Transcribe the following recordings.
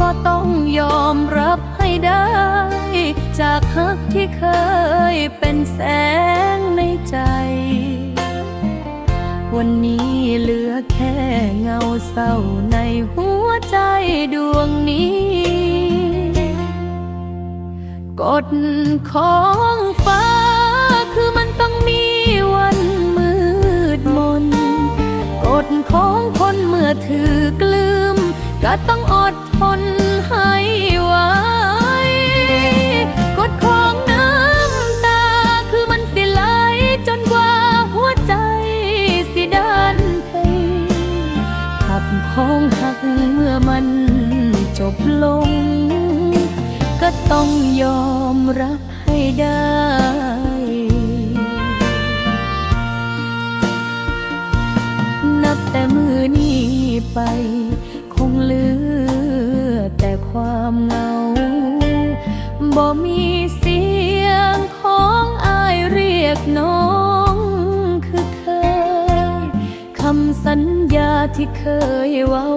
ก็ต้องยอมรับให้ได้ จากฮักที่เคยเป็นแสงในใจ วันนี้เหลือแค่เงาเศร้าในหัวใจดวงนี้ กฎของฟ้าคือมันต้องมีวันมืดมน กฎของคนเมื่อถือกลืมก็ต้องอด ให้ไหวกฎของน้ำตาคือมันสิไหลจนกว่าหัวใจสิดันไปขับของหักเมื่อมันจบลง ก็ต้องยอมรับให้ได้นับแต่มือนี้ไป บ่มีเสียงของอายเรียกน้องคือเคยคำสัญญาที่เคยเว้า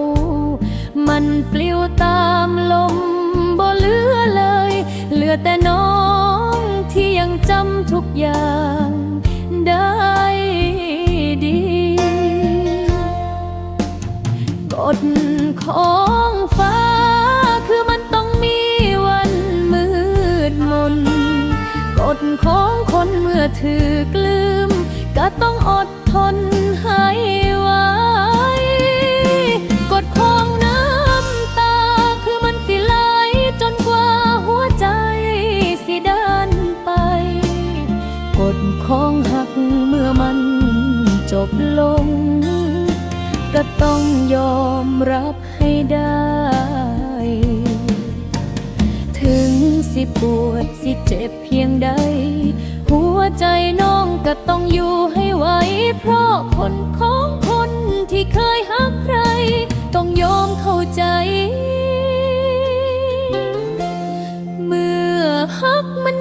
มันปลิวตามลมบ่เหลือเลย เหลือแต่น้องที่ยังจำทุกอย่างได้ดีกฎของฟ้า องคนเมื่อถือกลืม ก็ต้องอดทนให้ไหวกฎของน้ำตาคือมันสิไหลจนกว่าหัวใจสิเดินไปกฎของหักเมื่อมันจบลง ก็ต้องยอมรับให้ได้ ถึงสิปวดสิเจ็บเพียงใด ใจน้องก็ต้องอยู่ให้ไหวเพราะคนของคนที่เคยหักใคร ต้องยอมเข้าใจ เมื่อฮักมัน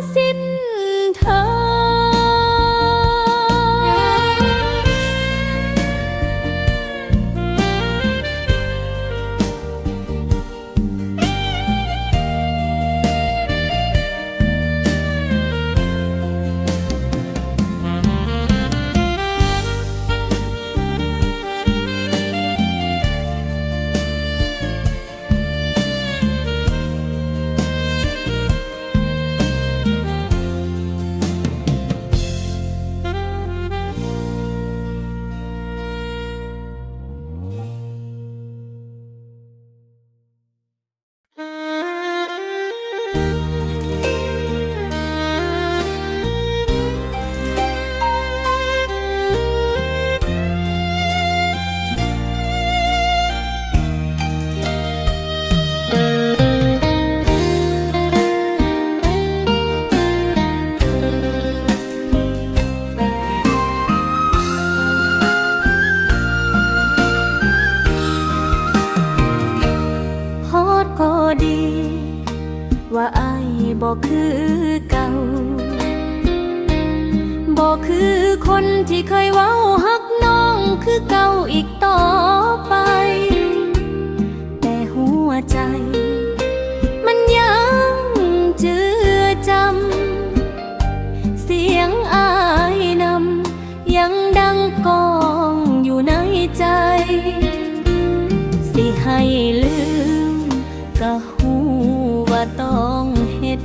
ต้องเฮ็ด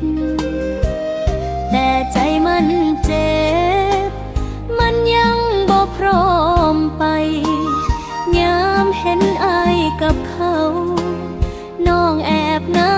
แต่ใจมันเจ็บ มันยังบ่พร้อมไปยามเห็นอายกับเขา น้องแอบนะ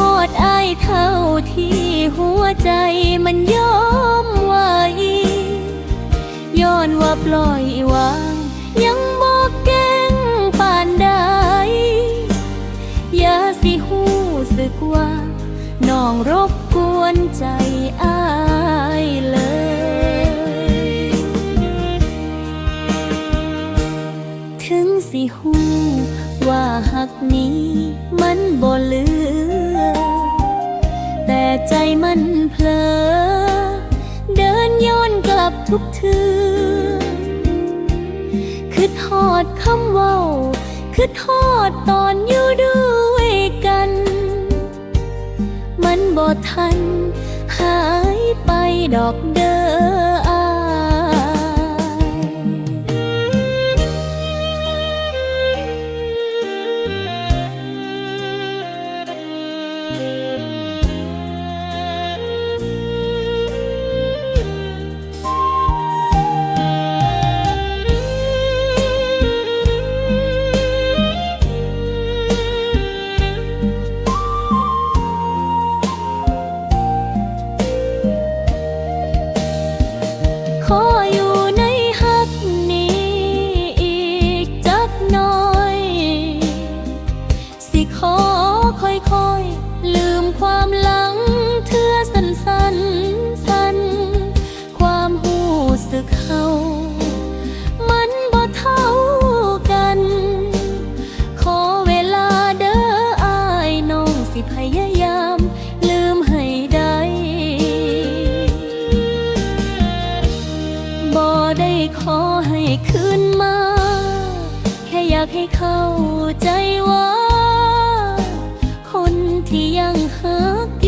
สิคิดทอดอายเท่าที่หัวใจมันยอมไหวย้อนว่าปล่อยวาง ยังบอกเก่งปานใดอย่าสิหูสึกว่าน้องรบกวนใจอายเลยถึงสิหูว่าหักนี้มันบ่ลือ ใจมันเพลอ เดินย้อนกลับทุกทือคือทอดคำเว้าคือทอดตอนอยู่ด้วยกัน มันบ่ทัน หายไปดอกเดิ ให้คืนมา แค่อยากให้เข้าใจว่า คนที่ยังหัก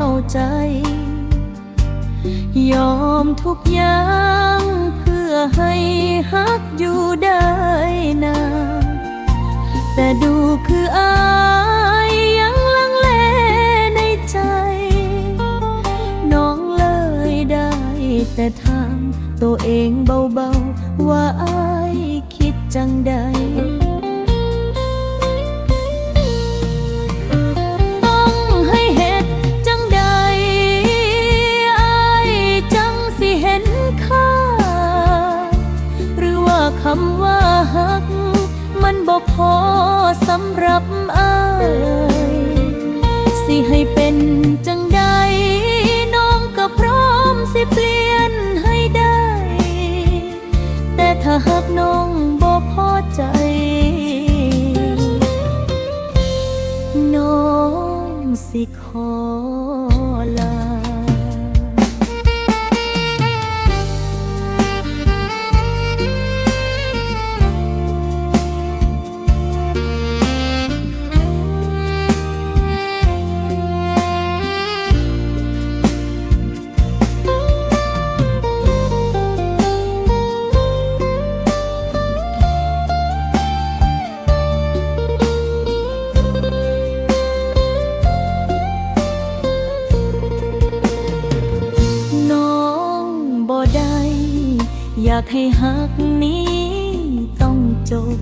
เข้าใจ ยอมทุกอย่างเพื่อให้ฮักอยู่ได้นานแต่ดูคืออายยังลังเลในใจ น้องเลยได้แต่ถามตัวเองเบาๆ ว่าอายคิดจังใด พอสำหรับอาย สิให้เป็นจัง ให้หักนี้ต้องจบ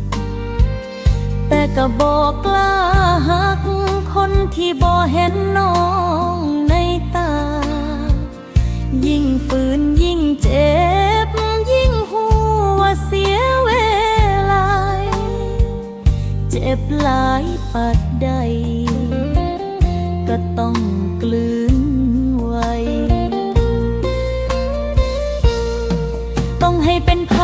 แต่ก็บอกกล้าหักคนที่บ่เห็นน้องในตา ยิ่งฝืนยิ่งเจ็บ ยิ่งหัวเสียเวลา เจ็บหลายปัดใด เป็นไผ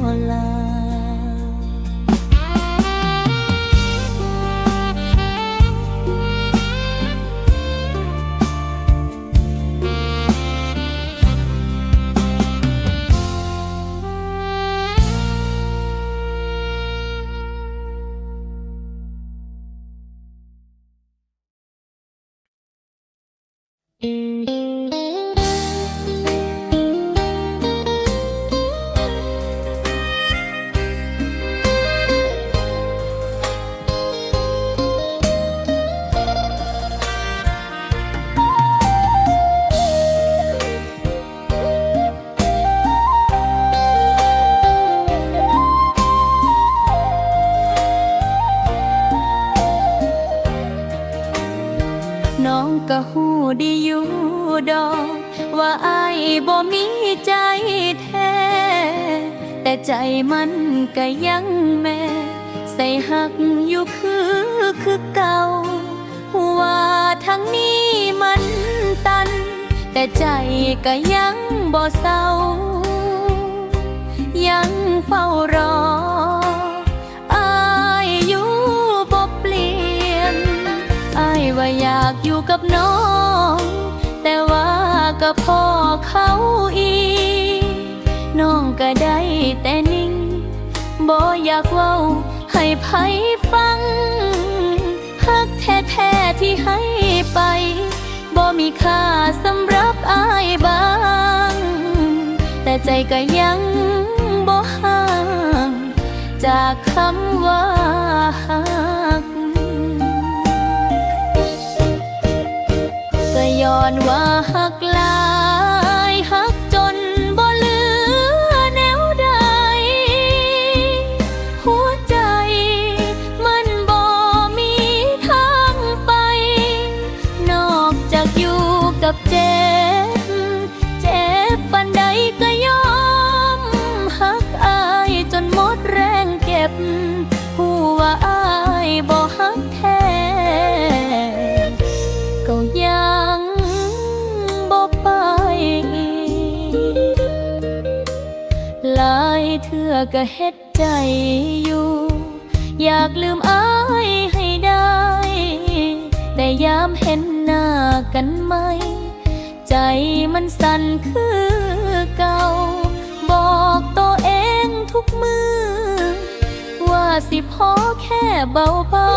ข ก็หูดีอยู่ดอก ว่าไอายบ่มีใจแท้ แต่ใจมันก็ยังแม่ ใส่หักอยู่คือคือเก่า ว่าทั้งนี้มันตัน แต่ใจก็ยังบ่เศร้า ยังเฝ้ารอ อยาอยากอยู่กับน้อง แต่ว่าก็พ่อเขาอีน้องก็ได้แต่นิ่งบ่อยากเว้าให้ไผฟังฮักแท้ๆที่ให้ไปบ่มีค่าสำหรับอายบาง แต่ใจก็ยังบ่ห่าง จากคำว่าฮัก อนว่าหักลา เทื่อก็เฮ็ดใจอยู่ อยากลืมอายให้ได้ แต่ยามเห็นหน้ากันไหม ใจมันสั่นคือเก่า บอกตัวเองทุกมือ ว่าสิพอแค่เบา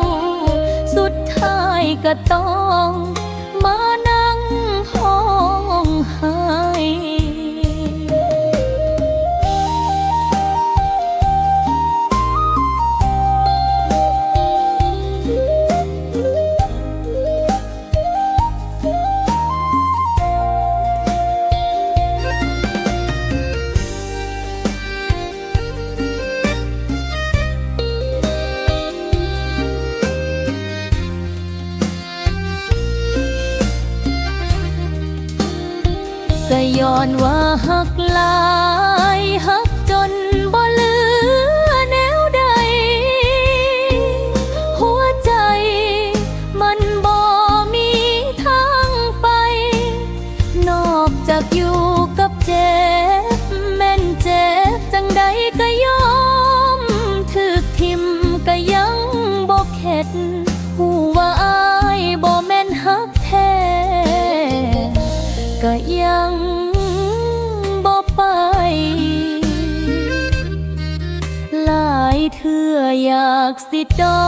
ๆ สุดท้ายก็ต้อง อนว่าหักลา เทื่ออยากสิดอ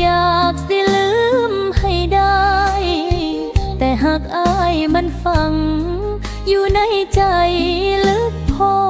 อยากสิลืมให้ได้ แต่หากอายมันฝัง อยู่ในใจลึกพอ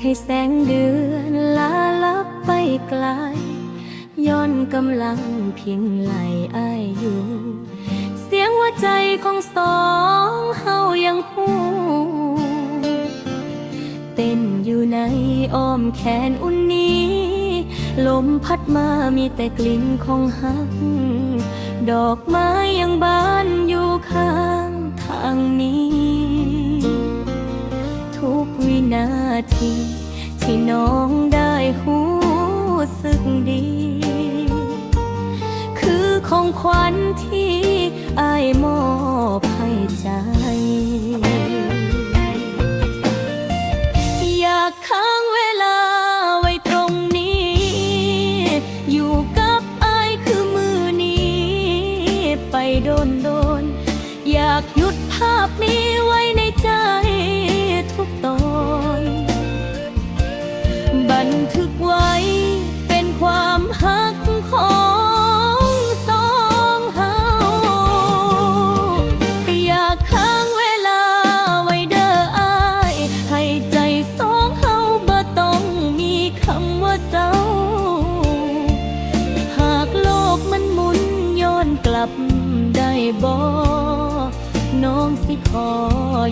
ให้แสงเดือนลาลับไปไกล ย้อนกำลังเพียงไหลอายอยู่ เสียงหัวใจของสองเฮายังหูเต้นอยู่ในอ้อมแขนอุ่นนี้ ลมพัดมามีแต่กลิ่นของหัก ดอกไม้ยังบานอยู่ข้างทางนี้ ที ที่น้องได้หูสึกดี คือของขวัญ องสิขอ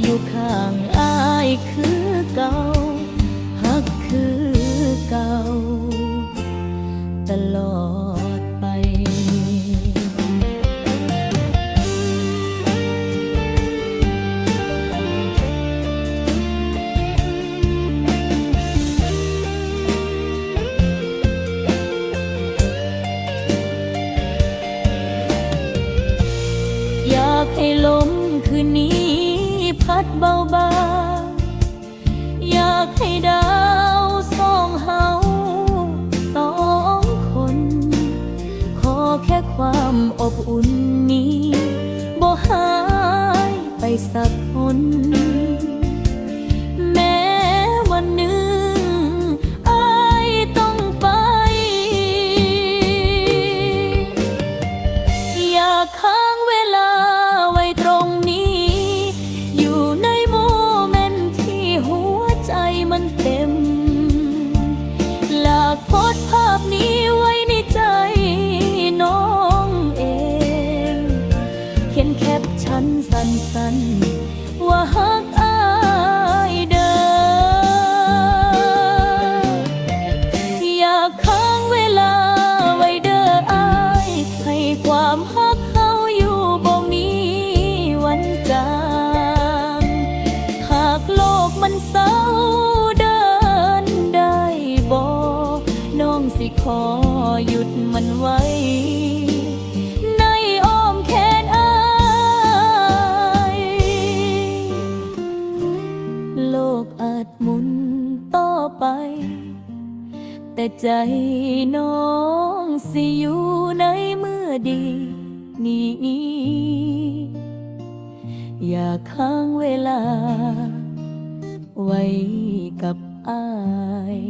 อยู่ข้างอายคือเก่า ความอบอุ่นนี้บ่หายไปสักคน ความฮักเขาอยู่บ่มีวันจางหากโลกมันเศร้าเดินได้บ่น้องสิขอหยุดมันไว้ ในอ้อมแขนโลกอาจหมุนต่อไปแต่ใจน้องสิอยู่ในเมื่อดี นี้ อย่าค้างเวลา ไว้กับอาย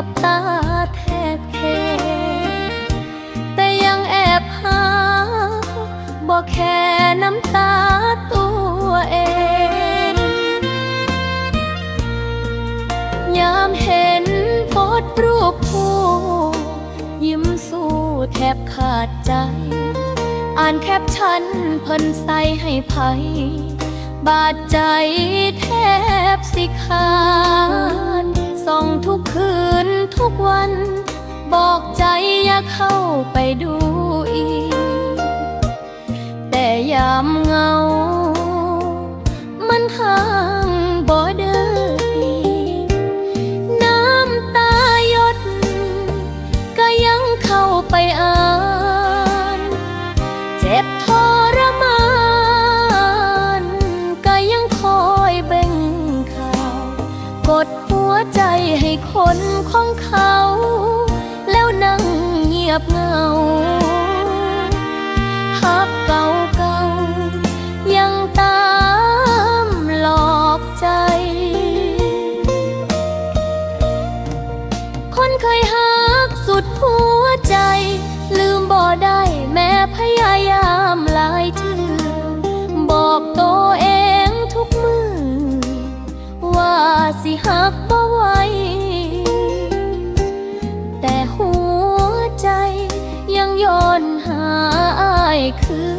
กับตาแทบแคแต่ยังแอบหาบอกแค่น้ำตาตัวเอง ยามเห็นโพสรูปผู้ยิ้มสู้แทบขาดใจ อ่านแคปชั่นเพิ่นใส่ให้ไผบาดใจแทบสิขา ส่องทุกคืนทุกวัน บอกใจอย่าเข้าไปดูอีก แต่ยามเงา มันห่างบ่ด คือ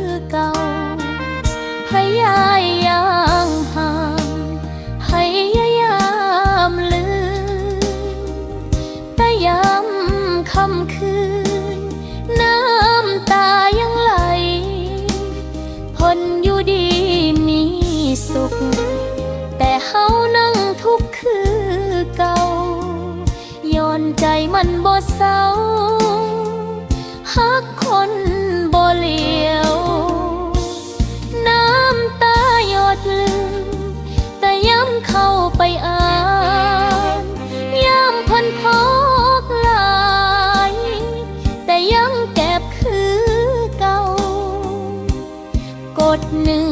ดหนึ่ง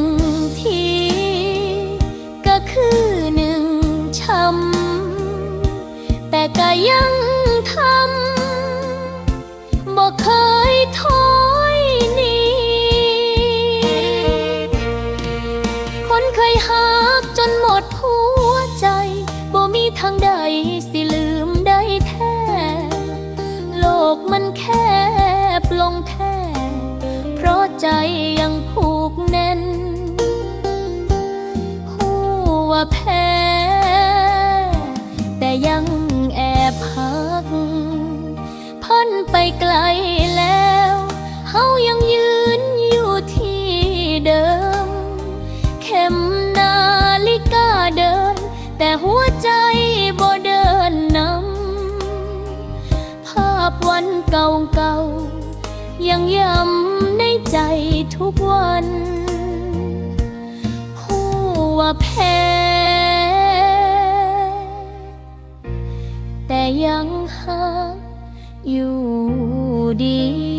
ที ก็คือหนึ่งช้ำแต่ก็ยัง ฝันเก่าๆยังย้ำในใจทุกวันหัวแพ้แต่ยังหาอยู่ดี